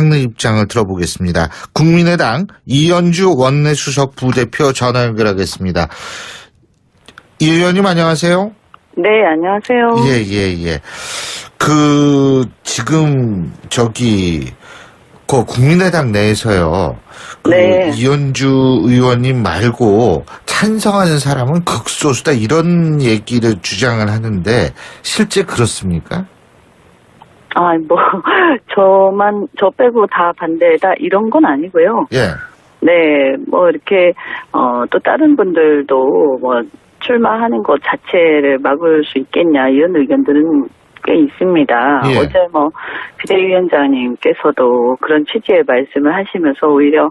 장르 입장을 들어보겠습니다. 국민의당 이현주 원내수석 부대표 전화 연결하겠습니다. 이 의원님 안녕하세요. 네, 안녕하세요. 예, 예, 예. 그, 지금, 저기, 그 국민의당 내에서요. 그 네. 이현주 의원님 말고 찬성하는 사람은 극소수다 이런 얘기를 주장을 하는데 실제 그렇습니까? 아, 뭐, 저만, 저 빼고 다 반대다, 이런 건 아니고요. 예. 네, 뭐, 이렇게, 어, 또 다른 분들도, 뭐, 출마하는 것 자체를 막을 수 있겠냐, 이런 의견들은 꽤 있습니다. 예. 어제 뭐, 비대위원장님께서도 그런 취지의 말씀을 하시면서 오히려,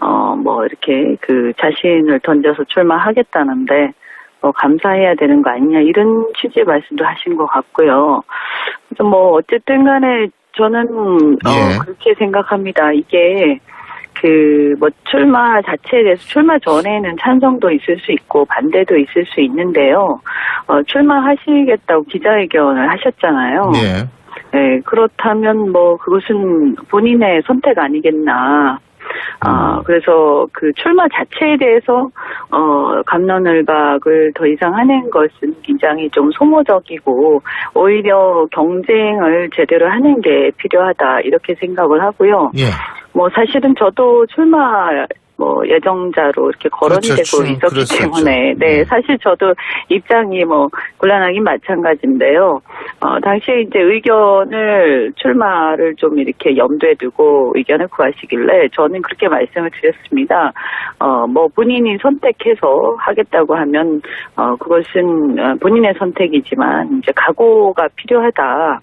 어, 뭐, 이렇게 그 자신을 던져서 출마하겠다는데, 뭐, 감사해야 되는 거 아니냐, 이런 취지의 말씀도 하신 것 같고요. 그래서 뭐, 어쨌든 간에 저는, 어, 예. 그렇게 생각합니다. 이게, 그, 뭐, 출마 자체에 대해서 출마 전에는 찬성도 있을 수 있고 반대도 있을 수 있는데요. 어, 출마하시겠다고 기자회견을 하셨잖아요. 예. 네, 그렇다면 뭐, 그것은 본인의 선택 아니겠나. 아, 그래서 그 출마 자체에 대해서, 어, 감론을박을 더 이상 하는 것은 굉장히 좀 소모적이고, 오히려 경쟁을 제대로 하는 게 필요하다, 이렇게 생각을 하고요. 예. 뭐 사실은 저도 출마 뭐 예정자로 이렇게 거론이 그렇죠. 되고 출- 있었기 그랬었죠. 때문에 네 네. 사실 저도 입장이 뭐 곤란하긴 마찬가지인데요. 어 당시에 이제 의견을 출마를 좀 이렇게 염두에 두고 의견을 구하시길래 저는 그렇게 말씀을 드렸습니다. 어 뭐 본인이 선택해서 하겠다고 하면 어 그것은 어, 본인의 선택이지만 이제 각오가 필요하다.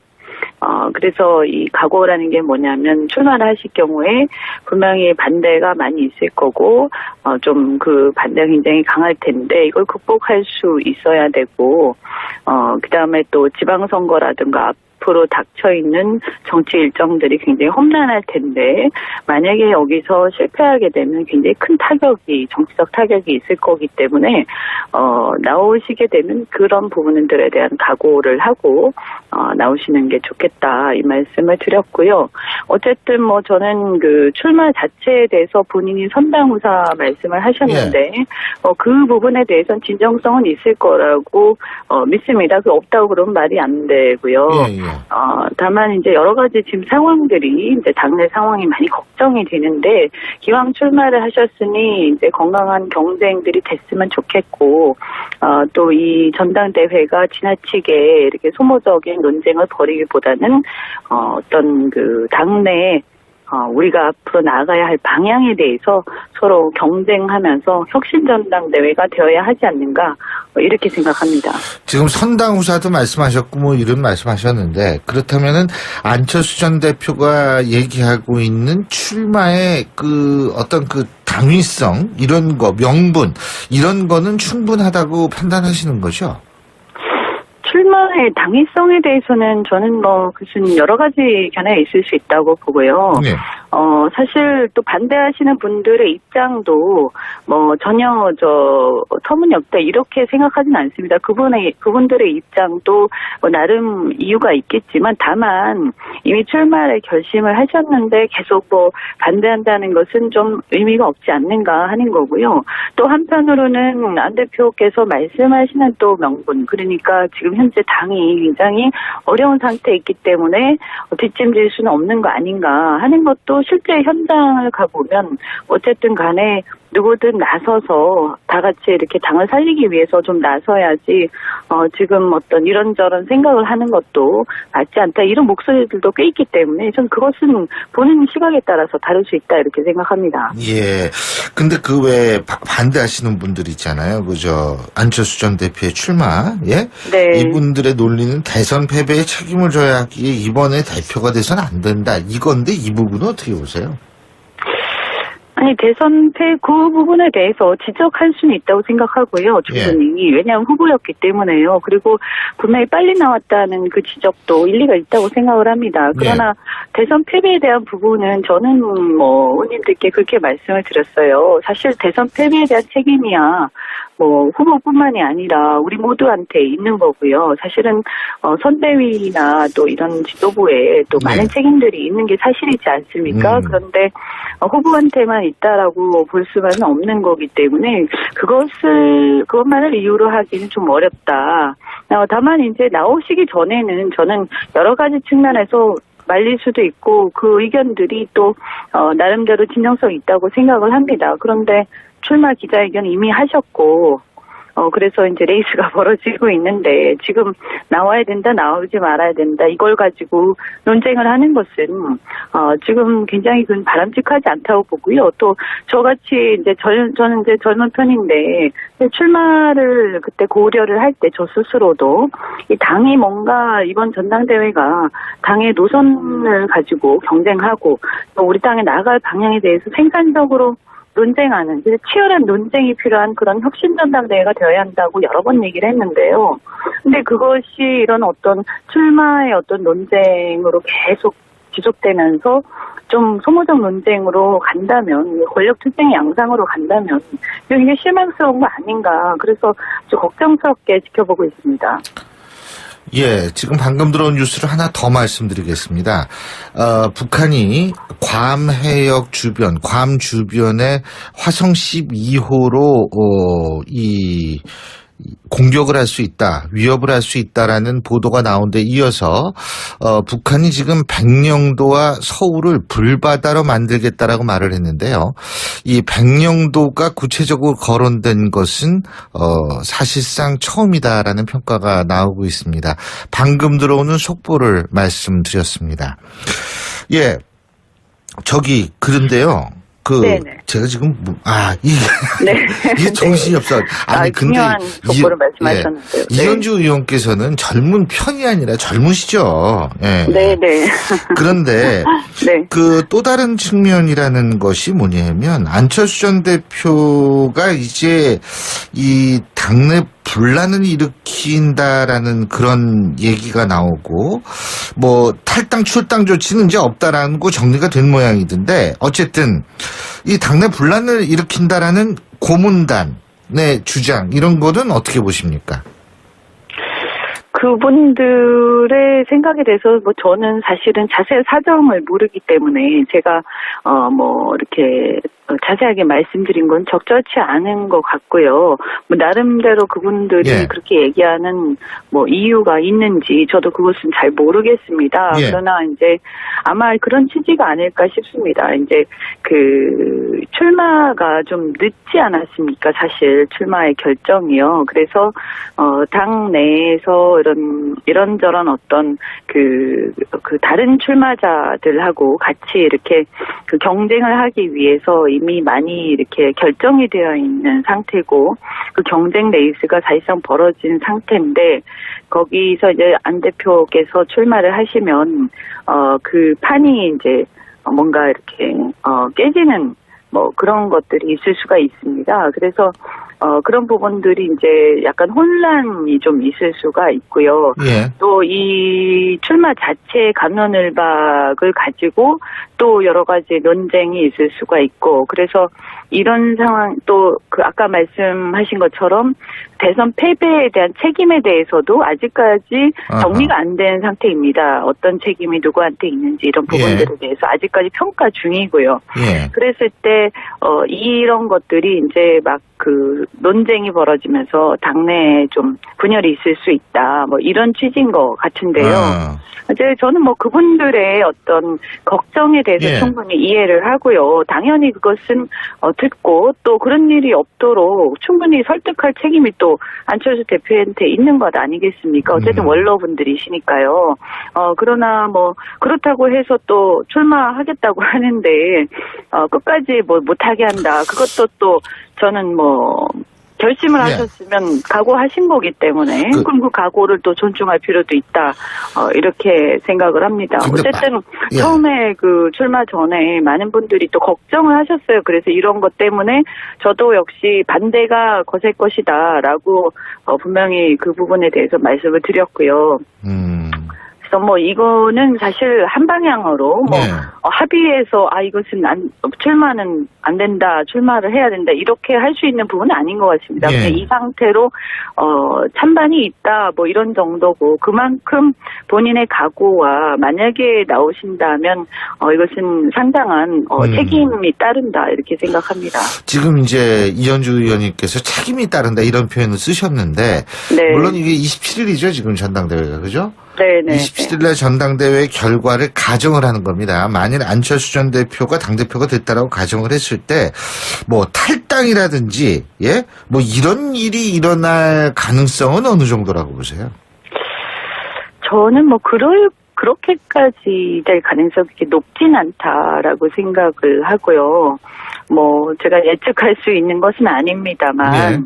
어, 그래서 이 각오라는 게 뭐냐면 출마를 하실 경우에 분명히 반대가 많이 있을 거고, 어, 좀 그 반대가 굉장히 강할 텐데 이걸 극복할 수 있어야 되고, 어, 그 다음에 또 지방선거라든가 앞으로 닥쳐 있는 정치 일정들이 굉장히 험난할 텐데 만약에 여기서 실패하게 되면 굉장히 큰 타격이 정치적 타격이 있을 거기 때문에 어 나오시게 되면 그런 부분들에 대한 각오를 하고 어 나오시는 게 좋겠다 이 말씀을 드렸고요. 어쨌든 뭐 저는 그 출마 자체에 대해서 본인이 선당우사 말씀을 하셨는데 어, 그 부분에 대해서는 진정성은 있을 거라고 어, 믿습니다. 그 없다고 그러면 말이 안 되고요. 예, 예. 어, 다만 이제 여러 가지 지금 상황들이 이제 당내 상황이 많이 걱정이 되는데 기왕 출마를 하셨으니 이제 건강한 경쟁들이 됐으면 좋겠고 어, 또 이 전당대회가 지나치게 이렇게 소모적인 논쟁을 벌이기보다는 어, 어떤 그 당내 어, 우리가 앞으로 나아가야 할 방향에 대해서 서로 경쟁하면서 혁신전당대회가 되어야 하지 않는가 어, 이렇게 생각합니다. 지금 선당 후사도 말씀하셨고 뭐 이런 말씀하셨는데 그렇다면은 안철수 전 대표가 얘기하고 있는 출마의 그 어떤 그 당위성 이런 거 명분 이런 거는 충분하다고 판단하시는 거죠? 출마의 당위성에 대해서는 저는 뭐 무슨 여러 가지 견해가 있을 수 있다고 보고요. 네. 어, 사실 또 반대하시는 분들의 입장도 뭐 전혀 저 터무니없다 이렇게 생각하진 않습니다. 그분의, 그분들의 입장도 뭐 나름 이유가 있겠지만 다만 이미 출마를 결심을 하셨는데 계속 뭐 반대한다는 것은 좀 의미가 없지 않는가 하는 거고요. 또 한편으로는 안 대표께서 말씀하시는 또 명분 그러니까 지금 현재 당이 굉장히 어려운 상태에 있기 때문에 뒷짐질 수는 없는 거 아닌가 하는 것도 실제 현장을 가보면 어쨌든 간에 누구든 나서서 다 같이 이렇게 당을 살리기 위해서 좀 나서야지 어 지금 어떤 이런저런 생각을 하는 것도 맞지 않다 이런 목소리들도 꽤 있기 때문에 전 그것은 본인 시각에 따라서 다를 수 있다 이렇게 생각합니다. 예. 근데 그 외에 바- 반대하시는 분들 있잖아요. 그저 안철수 전 대표의 출마. 예? 네. 이분들의 논리는 대선 패배에 책임을 져야 하기에 이번에 대표가 돼서는 안 된다. 이건데 이 부분은 어떻게 보세요? 아니 대선 패그 부분에 대해서 지적할 수는 있다고 생각하고요. 충분히 왜냐하면 후보였기 때문에요. 그리고 분명히 빨리 나왔다는 그 지적도 일리가 있다고 생각을 합니다. 그러나 대선 패배에 대한 부분은 저는 뭐 의원님들께 그렇게 말씀을 드렸어요. 사실 대선 패배에 대한 책임이야 뭐 후보뿐만이 아니라 우리 모두한테 있는 거고요. 사실은 어, 선대위나 또 이런 지도부에 또 네. 많은 책임들이 있는 게 사실이지 않습니까? 음. 그런데 어, 후보한테만 있다라고 볼 수만은 없는 거기 때문에 그것을 그것만을 이유로 하기는 좀 어렵다. 어, 다만 이제 나오시기 전에는 저는 여러 가지 측면에서 말릴 수도 있고 그 의견들이 또 어, 나름대로 진정성 있다고 생각을 합니다. 그런데 출마 기자회견 이미 하셨고 어, 그래서 이제 레이스가 벌어지고 있는데, 지금 나와야 된다, 나오지 말아야 된다, 이걸 가지고 논쟁을 하는 것은, 어, 지금 굉장히 그건 바람직하지 않다고 보고요. 또, 저같이 이제 젊, 저는 이제 젊은 편인데, 출마를 그때 고려를 할 때 저 스스로도, 이 당이 뭔가 이번 전당대회가 당의 노선을 가지고 경쟁하고, 또 우리 당에 나갈 방향에 대해서 생산적으로 논쟁하는 치열한 논쟁이 필요한 그런 혁신 전당대회가 되어야 한다고 여러 번 얘기를 했는데요. 근데 그것이 이런 어떤 출마의 어떤 논쟁으로 계속 지속되면서 좀 소모적 논쟁으로 간다면 권력 투쟁의 양상으로 간다면 이게 실망스러운 거 아닌가 그래서 좀 걱정스럽게 지켜보고 있습니다. 예, 지금 방금 들어온 뉴스를 하나 더 말씀드리겠습니다. 어, 북한이 괌 해역 주변, 괌 주변에 화성 12호로 어, 이 공격을 할 수 있다, 위협을 할 수 있다라는 보도가 나온 데 이어서 어, 북한이 지금 백령도와 서울을 불바다로 만들겠다라고 말을 했는데요. 이 백령도가 구체적으로 거론된 것은 어, 사실상 처음이다라는 평가가 나오고 있습니다. 방금 들어오는 속보를 말씀드렸습니다. 예, 저기 그런데요. 그 네네. 제가 지금 뭐- 아 이게 네. 이게 정신이 없어. 아니 아, 근데 이- 속보를 말씀하셨는데요. 네. 이현주 의원께서는 젊은 편이 아니라 젊으시죠. 예. 네, 네. 그런데 네. 그또 다른 측면이라는 것이 뭐냐면 안철수 전 대표가 이제 이 당내 분란을 일으킨다라는 그런 얘기가 나오고 뭐 탈당 출당 조치는 이제 없다라는 거 정리가 된 모양이던데 어쨌든 이 당내 분란을 일으킨다라는 고문단의 주장 이런 거는 어떻게 보십니까? 그분들의 생각에 대해서 뭐 저는 사실은 자세한 사정을 모르기 때문에 제가 어 뭐 이렇게 어, 자세하게 말씀드린 건 적절치 않은 것 같고요. 뭐 나름대로 그분들이 예. 그렇게 얘기하는 뭐 이유가 있는지 저도 그것은 잘 모르겠습니다. 예. 그러나 이제 아마 그런 취지가 아닐까 싶습니다. 이제 그 출마가 좀 늦지 않았습니까? 사실 출마의 결정이요. 그래서 어, 당 내에서 이런 이런저런 어떤 그, 그 다른 출마자들하고 같이 이렇게 그 경쟁을 하기 위해서 이미 많이 이렇게 결정이 되어 있는 상태고 그 경쟁 레이스가 사실상 벌어진 상태인데 거기서 이제 안 대표께서 출마를 하시면 어 그 판이 이제 어, 뭔가 이렇게 어 깨지는 뭐 그런 것들이 있을 수가 있습니다. 그래서 어 그런 부분들이 이제 약간 혼란이 좀 있을 수가 있고요. 예. 또이 출마 자체 감론을박을 가지고 또 여러 가지 논쟁이 있을 수가 있고 그래서 이런 상황 또 그 아까 말씀하신 것처럼 대선 패배에 대한 책임에 대해서도 아직까지. 정리가 안 된 상태입니다. 어떤 책임이 누구한테 있는지 이런 부분들에 대해서 아직까지 평가 중이고요. 예. 그랬을 때, 어, 이런 것들이 이제 막 그 논쟁이 벌어지면서 당내에 좀 분열이 있을 수 있다. 뭐 이런 취지인 것 같은데요. 아, 이제 저는 뭐 그분들의 어떤 걱정에 대해서 예. 충분히 이해를 하고요. 당연히 그것은 어, 듣고 또 그런 일이 없도록 충분히 설득할 책임이 또 안철수 대표한테 있는 것 아니겠습니까? 어쨌든 음. 원로분들이시니까요. 어, 그러나 뭐 그렇다고 해서 또 출마하겠다고 하는데 어, 끝까지 뭐 못하게 한다. 그것도 또 저는 뭐 결심을 예. 하셨으면 각오하신 거기 때문에 그- 그, 럼그 각오를 또 존중할 필요도 있다 어, 이렇게 생각을 합니다. 어쨌든 마- 예. 처음에 그 출마 전에 많은 분들이 또 걱정을 하셨어요. 그래서 이런 것 때문에 저도 역시 반대가 거셀 것이다라고 어, 분명히 그 부분에 대해서 말씀을 드렸고요. 음. 그래서 뭐 이거는 사실 한 방향으로 뭐 네. 어, 합의해서 아 이것은 안, 출마는 안 된다 출마를 해야 된다 이렇게 할 수 있는 부분은 아닌 것 같습니다. 예. 그냥 이 상태로 어 찬반이 있다 뭐 이런 정도고 그만큼 본인의 각오와 만약에 나오신다면 어 이것은 상당한 어, 음. 책임이 따른다 이렇게 생각합니다. 지금 이제 이현주 의원님께서 책임이 따른다 이런 표현을 쓰셨는데 네, 물론 이게 27일이죠 지금 전당대회가 그죠? 네네. 27일 날 전당대회 결과를 가정을 하는 겁니다. 만일 안철수 전 대표가 당 대표가 됐다라고 가정을 했을 때 뭐 탈당이라든지 예, 뭐 이런 일이 일어날 가능성은 어느 정도라고 보세요? 저는 뭐 그럴 그렇게까지 될 가능성이 높진 않다라고 생각을 하고요. 뭐 제가 예측할 수 있는 것은 아닙니다만 네.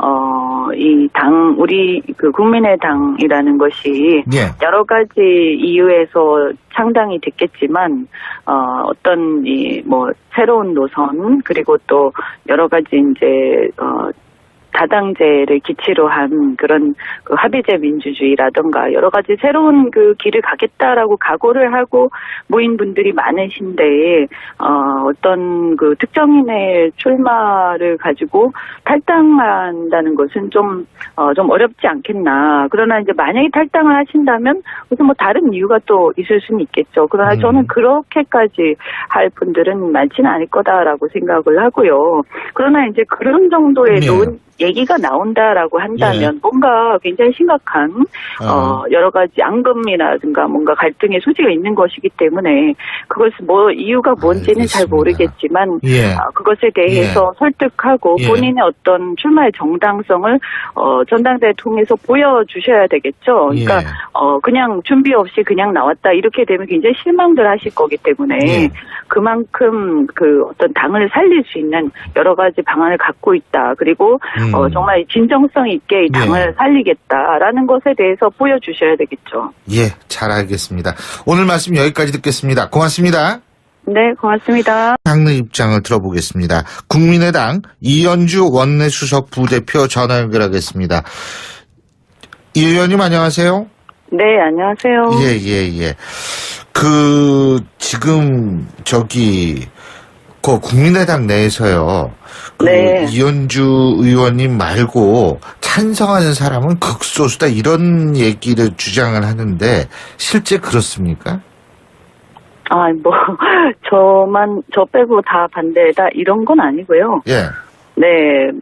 어, 이 당 우리 그 국민의당이라는 것이 예, 여러 가지 이유에서 창당이 됐겠지만 어, 어떤 이 뭐 새로운 노선 그리고 또 여러 가지 이제 어 다당제를 기치로 한 그런 그 합의제 민주주의라던가 여러 가지 새로운 그 길을 가겠다라고 각오를 하고 모인 분들이 많으신데 어 어떤 그 특정인의 출마를 가지고 탈당한다는 것은 좀 어, 좀 어렵지 않겠나. 그러나 이제 만약에 탈당을 하신다면 무슨 뭐 다른 이유가 또 있을 수는 있겠죠. 그러나 음. 저는 그렇게까지 할 분들은 많지는 않을 거다라고 생각을 하고요. 그러나 이제 그런 정도의 예. 논 얘기가 나온다라고 한다면 뭔가 굉장히 심각한 어, 여러 가지 앙금이라든가 뭔가 갈등의 소지가 있는 것이기 때문에 그것은 뭐 이유가 뭔지는 잘 알겠습니다. 모르겠지만 예, 아, 그것에 대해서 설득하고 예. 본인의 어떤 출마의 정당성을 어, 전당대회 통해서 보여주셔야 되겠죠. 그러니까 예. 어, 그냥 준비 없이 그냥 나왔다 이렇게 되면 굉장히 실망들 하실 거기 때문에 예. 그만큼 그 어떤 당을 살릴 수 있는 여러 가지 방안을 갖고 있다. 그리고 음. 어, 정말 진정성 있게 이 당을 예. 살리겠다라는 것에 대해서 보여주셔야 되겠죠. 예, 잘 알겠습니다. 오늘 말씀 여기까지 듣겠습니다. 고맙습니다. 네, 고맙습니다. 장르 입장을 들어보겠습니다. 국민의당 이현주 원내수석 부대표 전화 연결하겠습니다. 이 의원님 안녕하세요. 네, 안녕하세요. 예, 예, 예. 그 지금 저기 그 국민의당 내에서요. 그 네. 이현주 의원님 말고 찬성하는 사람은 극소수다 이런 얘기를 주장을 하는데 실제 그렇습니까? 아, 뭐, 저만, 저 빼고 다 반대다, 이런 건 아니고요. 예. 네,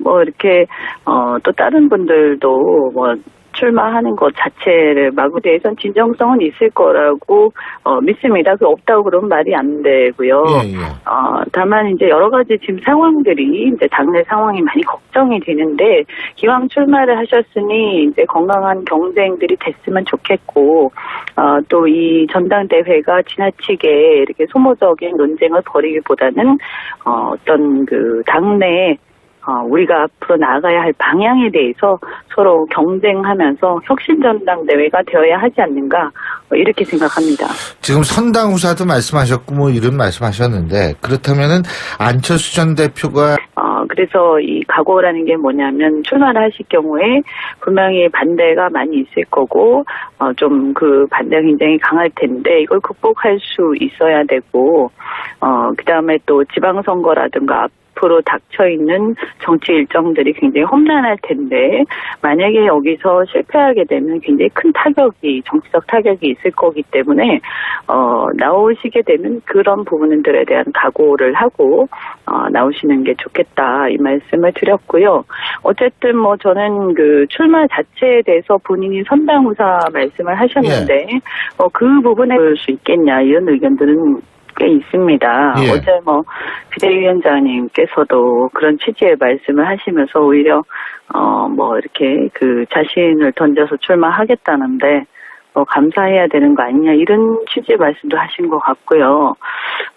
뭐, 이렇게, 어, 또 다른 분들도, 뭐, 출마하는 것 자체를 마구 대해선 진정성은 있을 거라고, 어, 믿습니다. 그 없다고 그러면 말이 안 되고요. 예, 예. 어, 다만 이제 여러 가지 지금 상황들이 이제 당내 상황이 많이 걱정이 되는데 기왕 출마를 하셨으니 이제 건강한 경쟁들이 됐으면 좋겠고 어, 또 이 전당대회가 지나치게 이렇게 소모적인 논쟁을 벌이기보다는 어, 어떤 그 당내 어, 우리가 앞으로 나아가야 할 방향에 대해서 서로 경쟁하면서 혁신전당대회가 되어야 하지 않는가 어, 이렇게 생각합니다. 지금 선당 후사도 말씀하셨고 뭐 이런 말씀하셨는데 그렇다면은 안철수 전 대표가 어, 그래서 이 각오라는 게 뭐냐면 출마를 하실 경우에 분명히 반대가 많이 있을 거고, 어, 좀 그 반대가 굉장히 강할 텐데 이걸 극복할 수 있어야 되고, 어, 그 다음에 또 지방선거라든가 앞으로 닥쳐 있는 정치 일정들이 굉장히 험난할 텐데 만약에 여기서 실패하게 되면 굉장히 큰 타격이 정치적 타격이 있을 거기 때문에 어 나오시게 되면 그런 부분들에 대한 각오를 하고 어 나오시는 게 좋겠다 이 말씀을 드렸고요. 어쨌든 뭐 저는 그 출마 자체에 대해서 본인이 선당후사 말씀을 하셨는데 어그 부분에 볼수 있겠냐 이런 의견들은 꽤 있습니다. 예. 어제 뭐 비대위원장님께서도 그런 취지의 말씀을 하시면서 오히려 어 뭐 이렇게 그 자신을 던져서 출마하겠다는데 뭐 감사해야 되는 거 아니냐 이런 취지의 말씀도 하신 것 같고요.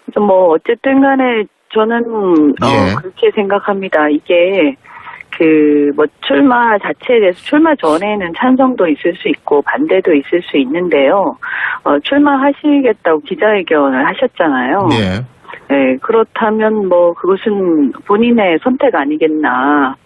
그래서 뭐 어쨌든 간에 저는 어 예. 그렇게 생각합니다. 이게 그, 뭐, 출마 자체에 대해서 출마 전에는 찬성도 있을 수 있고 반대도 있을 수 있는데요. 어, 출마하시겠다고 기자회견을 하셨잖아요. 예. 네, 그렇다면 뭐, 그것은 본인의 선택 아니겠나.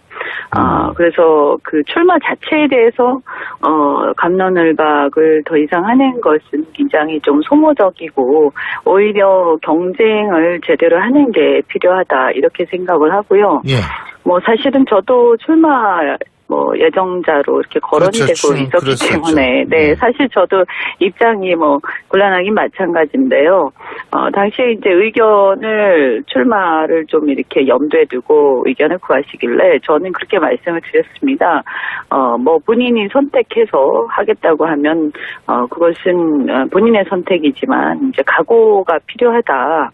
아, 그래서 그 출마 자체에 대해서, 어, 감론을박을 더 이상 하는 것은 굉장히 좀 소모적이고, 오히려 경쟁을 제대로 하는 게 필요하다, 이렇게 생각을 하고요. 예. 뭐 사실은 저도 출마 뭐 예정자로 이렇게 거론이 그렇죠. 되고 출- 있었기 그랬었죠. 때문에 네 네. 사실 저도 입장이 뭐 곤란하긴 마찬가지인데요. 어 당시에 이제 의견을 출마를 좀 이렇게 염두에 두고 의견을 구하시길래 저는 그렇게 말씀을 드렸습니다. 어 뭐 본인이 선택해서 하겠다고 하면 어 그것은 어, 본인의 선택이지만 이제 각오가 필요하다.